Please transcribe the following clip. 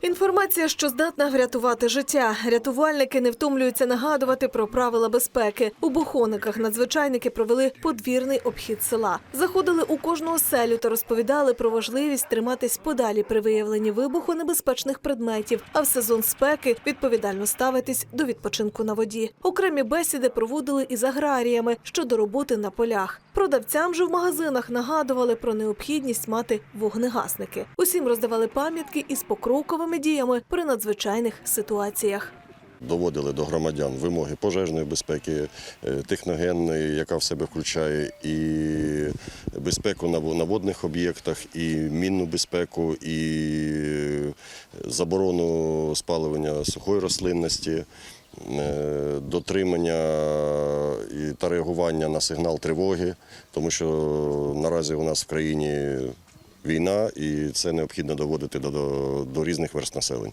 Інформація, що здатна врятувати життя. Рятувальники не втомлюються нагадувати про правила безпеки. У Бухониках надзвичайники провели подвірний обхід села. Заходили у кожну оселю та розповідали про важливість триматись подалі при виявленні вибуху небезпечних предметів, а в сезон спеки відповідально ставитись до відпочинку на воді. Окремі бесіди проводили із аграріями щодо роботи на полях. Продавцям же в магазинах нагадували про необхідність мати вогнегасники. Усім роздавали пам'ятки із покроковими діями при надзвичайних ситуаціях. Доводили до громадян вимоги пожежної безпеки, е, техногенної, яка в себе включає і безпеку на водних об'єктах, і мінну безпеку, і заборону спалювання сухої рослинності, е, дотримання та реагування на сигнал тривоги, тому що наразі у нас в країні війна, і це необхідно доводити до, до, до різних верст населення.